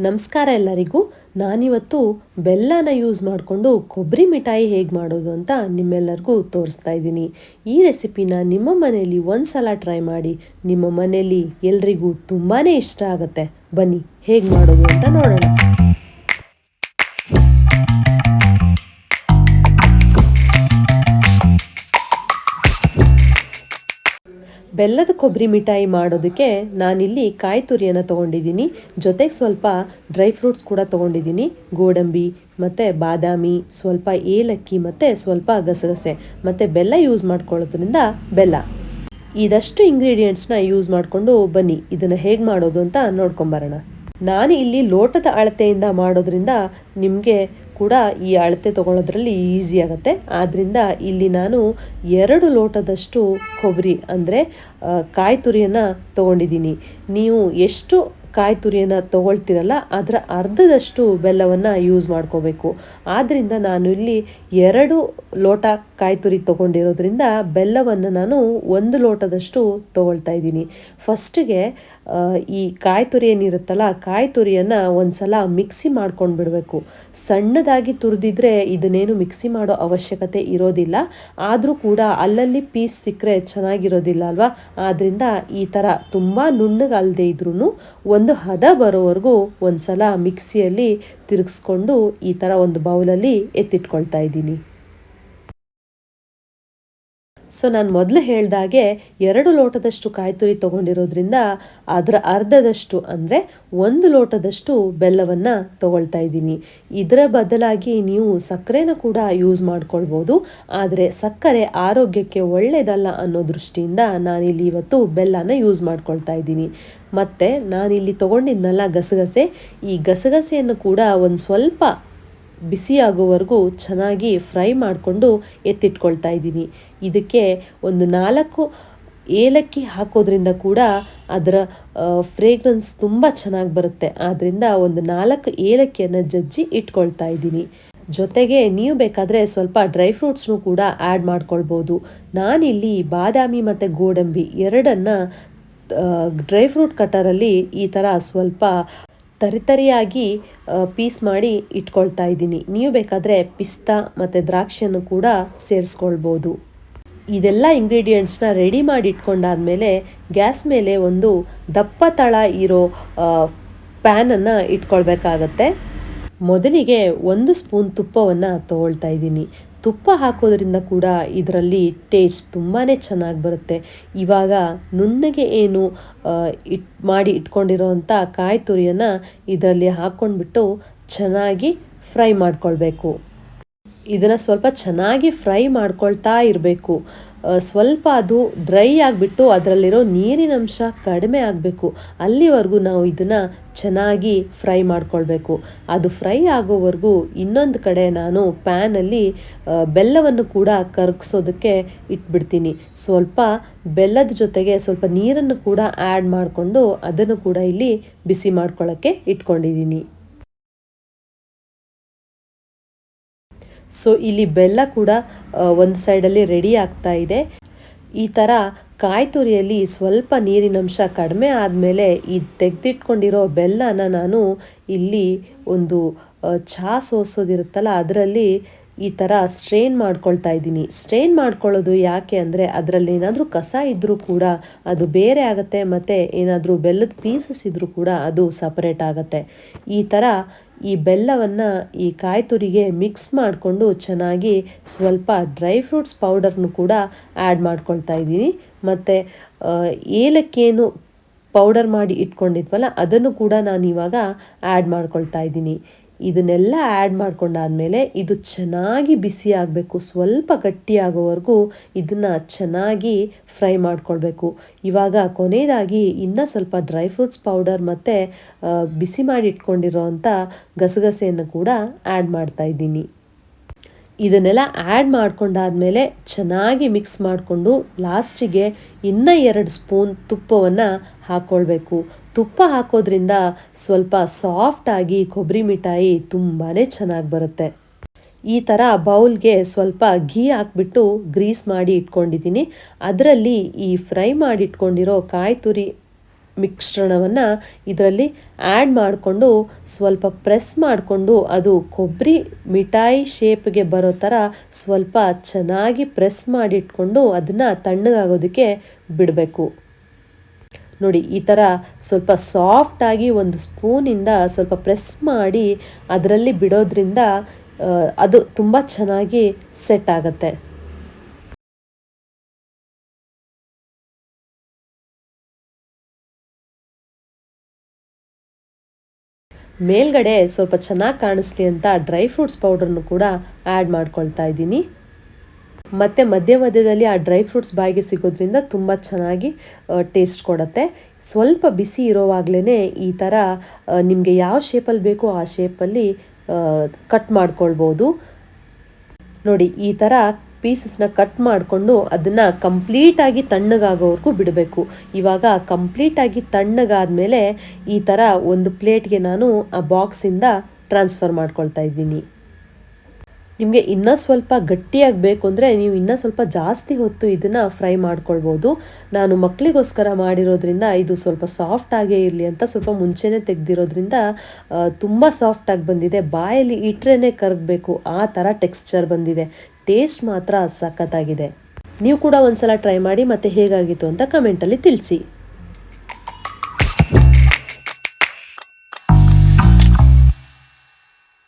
ನಮಸ್ಕಾರ ಎಲ್ಲರಿಗೂ. ನಾನಿವತ್ತು ಬೆಲ್ಲನ ಯೂಸ್ ಮಾಡಿಕೊಂಡು ಕೊಬ್ಬರಿ ಮಿಠಾಯಿ ಹೇಗೆ ಮಾಡೋದು ಅಂತ ನಿಮ್ಮೆಲ್ಲರಿಗೂ ತೋರಿಸ್ತಾ ಇದ್ದೀನಿ. ಈ ರೆಸಿಪಿನ ನಿಮ್ಮ ಮನೆಯಲ್ಲಿ ಒಂದು ಸಲ ಟ್ರೈ ಮಾಡಿ. ನಿಮ್ಮ ಮನೆಯಲ್ಲಿ ಎಲ್ರಿಗೂ ತುಂಬಾ ಇಷ್ಟ ಆಗುತ್ತೆ. ಬನ್ನಿ, ಹೇಗೆ ಮಾಡೋದು ಅಂತ ನೋಡೋಣ. ಬೆಲ್ಲದ ಕೊಬ್ಬರಿ ಮಿಠಾಯಿ ಮಾಡೋದಕ್ಕೆ ನಾನಿಲ್ಲಿ ಕಾಯಿ ತುರಿಯನ್ನು ತೊಗೊಂಡಿದ್ದೀನಿ. ಜೊತೆಗೆ ಸ್ವಲ್ಪ ಡ್ರೈ ಫ್ರೂಟ್ಸ್ ಕೂಡ ತೊಗೊಂಡಿದ್ದೀನಿ. ಗೋಡಂಬಿ, ಮತ್ತು ಬಾದಾಮಿ, ಸ್ವಲ್ಪ ಏಲಕ್ಕಿ, ಮತ್ತು ಸ್ವಲ್ಪ ಗಸಗಸೆ, ಮತ್ತು ಬೆಲ್ಲ ಯೂಸ್ ಮಾಡ್ಕೊಳ್ಳೋದ್ರಿಂದ ಬೆಲ್ಲ. ಇದಷ್ಟು ಇಂಗ್ರೀಡಿಯೆಂಟ್ಸ್ನ ಯೂಸ್ ಮಾಡಿಕೊಂಡು ಬನ್ನಿ. ಇದನ್ನು ಹೇಗೆ ಮಾಡೋದು ಅಂತ ನೋಡ್ಕೊಂಬರೋಣ. ನಾನು ಇಲ್ಲಿ ಲೋಟದ ಅಳತೆಯಿಂದ ಮಾಡೋದ್ರಿಂದ ನಿಮಗೆ ಕೂಡ ಈ ಅಳತೆ ತಗೊಳ್ಳೋದ್ರಲ್ಲಿ ಈಸಿ ಆಗುತ್ತೆ. ಆದ್ದರಿಂದ ಇಲ್ಲಿ ನಾನು ಎರಡು ಲೋಟದಷ್ಟು ಕೊಬ್ಬರಿ ಅಂದರೆ ಕಾಯಿ ತುರಿಯನ್ನು ತೊಗೊಂಡಿದ್ದೀನಿ. ನೀವು ಎಷ್ಟು ಕಾಯಿ ತುರಿಯನ್ನು ತೊಗೊಳ್ತಿರಲ್ಲ, ಅದರ ಅರ್ಧದಷ್ಟು ಬೆಲ್ಲವನ್ನು ಯೂಸ್ ಮಾಡ್ಕೋಬೇಕು. ಆದ್ದರಿಂದ ನಾನು ಇಲ್ಲಿ ಎರಡು ಲೋಟ ಕಾಯಿ ತುರಿ ತೊಗೊಂಡಿರೋದ್ರಿಂದ ಬೆಲ್ಲವನ್ನು ನಾನು ಒಂದು ಲೋಟದಷ್ಟು ತೊಗೊಳ್ತಾ ಇದ್ದೀನಿ. ಫಸ್ಟಿಗೆ ಈ ಕಾಯಿ ತುರಿ ಏನಿರುತ್ತಲ್ಲ, ಕಾಯಿ ತುರಿಯನ್ನು ಒಂದು ಸಲ ಮಿಕ್ಸಿ ಮಾಡ್ಕೊಂಡು ಬಿಡಬೇಕು. ಸಣ್ಣದಾಗಿ ತುರಿದಿದ್ರೆ ಇದನ್ನೇನು ಮಿಕ್ಸಿ ಮಾಡೋ ಅವಶ್ಯಕತೆ ಇರೋದಿಲ್ಲ. ಆದರೂ ಕೂಡ ಅಲ್ಲಲ್ಲಿ ಪೀಸ್ ಸಿಕ್ಕರೆ ಚೆನ್ನಾಗಿರೋದಿಲ್ಲ ಅಲ್ವಾ? ಆದ್ದರಿಂದ ಈ ಥರ ತುಂಬ ನುಣ್ಣಗಲ್ಲದೆ ಇದ್ರೂ ಒಂದು ಹದ ಬರೋವರೆಗೂ ಒಂದು ಸಲ ಮಿಕ್ಸಿಯಲ್ಲಿ ತಿರುಗಿಸ್ಕೊಂಡು ಈ ಥರ ಒಂದು ಬೌಲಲ್ಲಿ ಎತ್ತಿಟ್ಕೊಳ್ತಾ ಇದ್ದೀನಿ. ಸೊ ನಾನು ಮೊದಲು ಹೇಳ್ದಾಗೆ ಎರಡು ಲೋಟದಷ್ಟು ಕಾಯಿ ತುರಿ ತೊಗೊಂಡಿರೋದ್ರಿಂದ ಅದರ ಅರ್ಧದಷ್ಟು ಅಂದರೆ ಒಂದು ಲೋಟದಷ್ಟು ಬೆಲ್ಲವನ್ನು ತೊಗೊಳ್ತಾ ಇದ್ದೀನಿ. ಇದರ ಬದಲಾಗಿ ನೀವು ಸಕ್ಕರೆನ ಕೂಡ ಯೂಸ್ ಮಾಡ್ಕೊಳ್ಬೋದು. ಆದರೆ ಸಕ್ಕರೆ ಆರೋಗ್ಯಕ್ಕೆ ಒಳ್ಳೆಯದಲ್ಲ ಅನ್ನೋ ದೃಷ್ಟಿಯಿಂದ ನಾನಿಲ್ಲಿ ಇವತ್ತು ಬೆಲ್ಲನ ಯೂಸ್ ಮಾಡ್ಕೊಳ್ತಾ ಇದ್ದೀನಿ. ಮತ್ತು ನಾನಿಲ್ಲಿ ತೊಗೊಂಡಿದ್ನಲ್ಲ ಗಸಗಸೆ, ಈ ಗಸಗಸೆಯನ್ನು ಕೂಡ ಒಂದು ಸ್ವಲ್ಪ ಬಿಸಿಯಾಗೋವರೆಗೂ ಚೆನ್ನಾಗಿ ಫ್ರೈ ಮಾಡಿಕೊಂಡು ಎತ್ತಿಟ್ಕೊಳ್ತಾ ಇದ್ದೀನಿ. ಇದಕ್ಕೆ ಒಂದು ನಾಲ್ಕು ಏಲಕ್ಕಿ ಹಾಕೋದ್ರಿಂದ ಕೂಡ ಅದರ ಫ್ರೇಗ್ರೆನ್ಸ್ ತುಂಬ ಚೆನ್ನಾಗಿ ಬರುತ್ತೆ. ಆದ್ದರಿಂದ ಒಂದು ನಾಲ್ಕು ಏಲಕ್ಕಿಯನ್ನು ಜಜ್ಜಿ ಇಟ್ಕೊಳ್ತಾ ಇದ್ದೀನಿ. ಜೊತೆಗೆ ನೀವು ಬೇಕಾದರೆ ಸ್ವಲ್ಪ ಡ್ರೈ ಫ್ರೂಟ್ಸ್ನು ಕೂಡ ಆ್ಯಡ್ ಮಾಡ್ಕೊಳ್ಬೋದು. ನಾನಿಲ್ಲಿ ಬಾದಾಮಿ ಮತ್ತು ಗೋಡಂಬಿ ಎರಡನ್ನು ಡ್ರೈ ಫ್ರೂಟ್ ಕಟರಲ್ಲಿ ಈ ಥರ ಸ್ವಲ್ಪ ತರಿತರಿಯಾಗಿ ಪೀಸ್ ಮಾಡಿ ಇಟ್ಕೊಳ್ತಾ ಇದ್ದೀನಿ. ನೀವು ಬೇಕಾದರೆ ಪಿಸ್ತಾ ಮತ್ತು ದ್ರಾಕ್ಷಿಯನ್ನು ಕೂಡ ಸೇರಿಸ್ಕೊಳ್ಬೋದು. ಇದೆಲ್ಲ ಇಂಗ್ರೀಡಿಯೆಂಟ್ಸ್ನ ರೆಡಿ ಮಾಡಿ ಇಟ್ಕೊಂಡಾದ್ಮೇಲೆ ಗ್ಯಾಸ್ ಮೇಲೆ ಒಂದು ದಪ್ಪ ತಳ ಇರೋ ಪ್ಯಾನನ್ನು ಇಟ್ಕೊಳ್ಬೇಕಾಗತ್ತೆ. ಮೊದಲಿಗೆ ಒಂದು ಸ್ಪೂನ್ ತುಪ್ಪವನ್ನು ತಗೊಳ್ತಾ ಇದ್ದೀನಿ. ತುಪ್ಪ ಹಾಕೋದ್ರಿಂದ ಕೂಡ ಇದರಲ್ಲಿ ಟೇಸ್ಟ್ ತುಂಬಾ ಚೆನ್ನಾಗಿ ಬರುತ್ತೆ. ಇವಾಗ ನುಣ್ಣಗೆ ಏನು ಇಟ್, ಮಾಡಿ ಇಟ್ಕೊಂಡಿರೋವಂಥ ಕಾಯಿ ತುರಿಯನ್ನು ಇದರಲ್ಲಿ ಹಾಕ್ಕೊಂಡ್ಬಿಟ್ಟು ಚೆನ್ನಾಗಿ ಫ್ರೈ ಮಾಡ್ಕೊಳ್ಬೇಕು. ಇದನ್ನು ಸ್ವಲ್ಪ ಚೆನ್ನಾಗಿ ಫ್ರೈ ಮಾಡ್ಕೊಳ್ತಾ ಇರಬೇಕು. ಸ್ವಲ್ಪ ಅದು ಡ್ರೈ ಆಗಿಬಿಟ್ಟು ಅದರಲ್ಲಿರೋ ನೀರಿನಂಶ ಕಡಿಮೆ ಆಗಬೇಕು. ಅಲ್ಲಿವರೆಗೂ ನಾವು ಇದನ್ನು ಚೆನ್ನಾಗಿ ಫ್ರೈ ಮಾಡ್ಕೊಳ್ಬೇಕು. ಅದು ಫ್ರೈ ಆಗೋವರೆಗೂ ಇನ್ನೊಂದು ಕಡೆ ನಾನು ಪ್ಯಾನಲ್ಲಿ ಬೆಲ್ಲವನ್ನು ಕೂಡ ಕರಗಿಸೋದಕ್ಕೆ ಇಟ್ಬಿಡ್ತೀನಿ. ಸ್ವಲ್ಪ ಬೆಲ್ಲದ ಜೊತೆಗೆ ಸ್ವಲ್ಪ ನೀರನ್ನು ಕೂಡ ಆ್ಯಡ್ ಮಾಡಿಕೊಂಡು ಅದನ್ನು ಕೂಡ ಇಲ್ಲಿ ಬಿಸಿ ಮಾಡ್ಕೊಳ್ಳೋಕ್ಕೆ ಇಟ್ಕೊಂಡಿದ್ದೀನಿ. ಸೊ ಇಲ್ಲಿ ಬೆಲ್ಲ ಕೂಡ ಒಂದು ಸೈಡಲ್ಲಿ ರೆಡಿ ಆಗ್ತಾ ಇದೆ. ಈ ಥರ ಕಾಯಿ ತುರಿಯಲ್ಲಿ ಸ್ವಲ್ಪ ನೀರಿನಂಶ ಕಡಿಮೆ ಆದಮೇಲೆ ಈ ತೆಗೆದಿಟ್ಕೊಂಡಿರೋ ಬೆಲ್ಲನ ನಾನು ಇಲ್ಲಿ ಒಂದು ಚಹಾ ಸೋಸೋದಿರುತ್ತಲ್ಲ, ಅದರಲ್ಲಿ ಈ ಥರ ಸ್ಟ್ರೈನ್ ಮಾಡ್ಕೊಳ್ತಾ ಇದ್ದೀನಿ. ಸ್ಟ್ರೈನ್ ಮಾಡ್ಕೊಳ್ಳೋದು ಯಾಕೆ ಅಂದರೆ ಅದರಲ್ಲಿ ಏನಾದರೂ ಕಸ ಇದ್ದರೂ ಕೂಡ ಅದು ಬೇರೆ ಆಗುತ್ತೆ ಮತ್ತು ಏನಾದರೂ ಬೆಲ್ಲದ ಪೀಸಸ್ ಇದ್ದರೂ ಕೂಡ ಅದು ಸಪರೇಟ್ ಆಗುತ್ತೆ. ಈ ಥರ ಈ ಬೆಲ್ಲವನ್ನು ಈ ಕಾಯಿ ತುರಿಗೆ ಮಿಕ್ಸ್ ಮಾಡಿಕೊಂಡು ಚೆನ್ನಾಗಿ ಸ್ವಲ್ಪ ಡ್ರೈ ಫ್ರೂಟ್ಸ್ ಪೌಡರ್ನು ಕೂಡ ಆ್ಯಡ್ ಮಾಡ್ಕೊಳ್ತಾ ಇದ್ದೀನಿ. ಮತ್ತು ಏಲಕ್ಕಿಯನ್ನು ಪೌಡರ್ ಮಾಡಿ ಇಟ್ಕೊಂಡಿದ್ವಲ್ಲ ಅದನ್ನು ಕೂಡ ನಾನು ಇವಾಗ ಆ್ಯಡ್ ಮಾಡ್ಕೊಳ್ತಾ ಇದ್ದೀನಿ. ಇದನ್ನೆಲ್ಲ ಆ್ಯಡ್ ಮಾಡ್ಕೊಂಡಾದಮೇಲೆ ಇದು ಚೆನ್ನಾಗಿ ಬಿಸಿ ಆಗಬೇಕು, ಸ್ವಲ್ಪ ಗಟ್ಟಿಯಾಗೋವರೆಗೂ ಇದನ್ನು ಚೆನ್ನಾಗಿ ಫ್ರೈ ಮಾಡಿಕೊಳ್ಬೇಕು. ಇವಾಗ ಕೊನೆಯದಾಗಿ ಇನ್ನೂ ಸ್ವಲ್ಪ ಡ್ರೈ ಫ್ರೂಟ್ಸ್ ಪೌಡರ್ ಮತ್ತು ಬಿಸಿ ಮಾಡಿ ಇಟ್ಕೊಂಡಿರೋವಂಥ ಗಸಗಸೆಯನ್ನು ಕೂಡ ಆ್ಯಡ್ ಮಾಡ್ತಾ ಇದ್ದೀನಿ. ಇದನ್ನೆಲ್ಲ ಆ್ಯಡ್ ಮಾಡ್ಕೊಂಡಾದ್ಮೇಲೆ ಚೆನ್ನಾಗಿ ಮಿಕ್ಸ್ ಮಾಡಿಕೊಂಡು ಲಾಸ್ಟಿಗೆ ಇನ್ನೂ ಎರಡು ಸ್ಪೂನ್ ತುಪ್ಪವನ್ನು ಹಾಕ್ಕೊಳ್ಬೇಕು ತುಪ್ಪ ಹಾಕೋದ್ರಿಂದ ಸ್ವಲ್ಪ ಸಾಫ್ಟಾಗಿ ಕೊಬ್ಬರಿ ಮಿಠಾಯಿ ತುಂಬಾ ಚೆನ್ನಾಗಿ ಬರುತ್ತೆ. ಈ ಥರ ಬೌಲ್ಗೆ ಸ್ವಲ್ಪ ಘೀ ಹಾಕ್ಬಿಟ್ಟು ಗ್ರೀಸ್ ಮಾಡಿ ಇಟ್ಕೊಂಡಿದ್ದೀನಿ. ಅದರಲ್ಲಿ ಈ ಫ್ರೈ ಮಾಡಿ ಇಟ್ಕೊಂಡಿರೋ ಕಾಯಿ ತುರಿ ಮಿಶ್ರಣವನ್ನು ಇದರಲ್ಲಿ ಆ್ಯಡ್ ಮಾಡಿಕೊಂಡು ಸ್ವಲ್ಪ ಪ್ರೆಸ್ ಮಾಡಿಕೊಂಡು ಅದು ಕೊಬ್ಬರಿ ಮಿಠಾಯಿ ಶೇಪ್ಗೆ ಬರೋ ಥರ ಸ್ವಲ್ಪ ಚೆನ್ನಾಗಿ ಪ್ರೆಸ್ ಮಾಡಿಟ್ಕೊಂಡು ಅದನ್ನು ತಣ್ಣಗಾಗೋದಕ್ಕೆ ಬಿಡಬೇಕು. ನೋಡಿ, ಈ ಥರ ಸ್ವಲ್ಪ ಸಾಫ್ಟಾಗಿ ಒಂದು ಸ್ಪೂನಿಂದ ಸ್ವಲ್ಪ ಪ್ರೆಸ್ ಮಾಡಿ ಅದರಲ್ಲಿ ಬಿಡೋದ್ರಿಂದ ಅದು ತುಂಬ ಚೆನ್ನಾಗಿ ಸೆಟ್ ಆಗುತ್ತೆ. ಮೇಲ್ಗಡೆ ಸ್ವಲ್ಪ ಚೆನ್ನಾಗಿ ಕಾಣಿಸ್ಲಿ ಅಂತ ಡ್ರೈ ಫ್ರೂಟ್ಸ್ ಪೌಡರ್ನು ಕೂಡ ಆ್ಯಡ್ ಮಾಡ್ಕೊಳ್ತಾ ಇದ್ದೀನಿ. ಮತ್ತು ಮಧ್ಯ ಮಧ್ಯದಲ್ಲಿ ಆ ಡ್ರೈ ಫ್ರೂಟ್ಸ್ ಬಾಯಿಗೆ ಸಿಗೋದ್ರಿಂದ ತುಂಬ ಚೆನ್ನಾಗಿ ಟೇಸ್ಟ್ ಕೊಡುತ್ತೆ. ಸ್ವಲ್ಪ ಬಿಸಿ ಇರೋವಾಗಲೇ ಈ ಥರ ನಿಮಗೆ ಯಾವ ಶೇಪಲ್ಲಿ ಬೇಕೋ ಆ ಶೇಪಲ್ಲಿ ಕಟ್ ಮಾಡ್ಕೊಳ್ಬೋದು. ನೋಡಿ, ಈ ಥರ ಪೀಸಸ್ನ ಕಟ್ ಮಾಡಿಕೊಂಡು ಅದನ್ನು ಕಂಪ್ಲೀಟಾಗಿ ತಣ್ಣಗಾಗೋವರೆಗೂ ಬಿಡಬೇಕು. ಇವಾಗ ಕಂಪ್ಲೀಟಾಗಿ ತಣ್ಣಗಾದ್ಮೇಲೆ ಈ ಥರ ಒಂದು ಪ್ಲೇಟ್ಗೆ ನಾನು ಆ ಬಾಕ್ಸಿಂದ ಟ್ರಾನ್ಸ್ಫರ್ ಮಾಡ್ಕೊಳ್ತಾ ಇದ್ದೀನಿ. ನಿಮಗೆ ಇನ್ನೂ ಸ್ವಲ್ಪ ಗಟ್ಟಿಯಾಗಿ ಬೇಕು ಅಂದರೆ ನೀವು ಇನ್ನೂ ಸ್ವಲ್ಪ ಜಾಸ್ತಿ ಹೊತ್ತು ಇದನ್ನು ಫ್ರೈ ಮಾಡ್ಕೊಳ್ಬೋದು. ನಾನು ಮಕ್ಕಳಿಗೋಸ್ಕರ ಮಾಡಿರೋದ್ರಿಂದ ಇದು ಸ್ವಲ್ಪ ಸಾಫ್ಟ್ ಆಗೇ ಇರಲಿ ಅಂತ ಸ್ವಲ್ಪ ಮುಂಚೆನೇ ತೆಗೆದಿರೋದ್ರಿಂದ ತುಂಬ ಸಾಫ್ಟಾಗಿ ಬಂದಿದೆ. ಬಾಯಲ್ಲಿ ಇಟ್ರೇ ಕರಗಬೇಕು, ಆ ಥರ ಟೆಕ್ಸ್ಚರ್ ಬಂದಿದೆ. ಟೇಸ್ಟ್ ಮಾತ್ರ ಸಖತ್ತಾಗಿದೆ. ನೀವು ಕೂಡ ಒಂದ್ಸಲ ಟ್ರೈ ಮಾಡಿ ಮತ್ತೆ ಹೇಗಾಗಿತ್ತು ಅಂತ ಕಮೆಂಟಲ್ಲಿ ತಿಳಿಸಿ.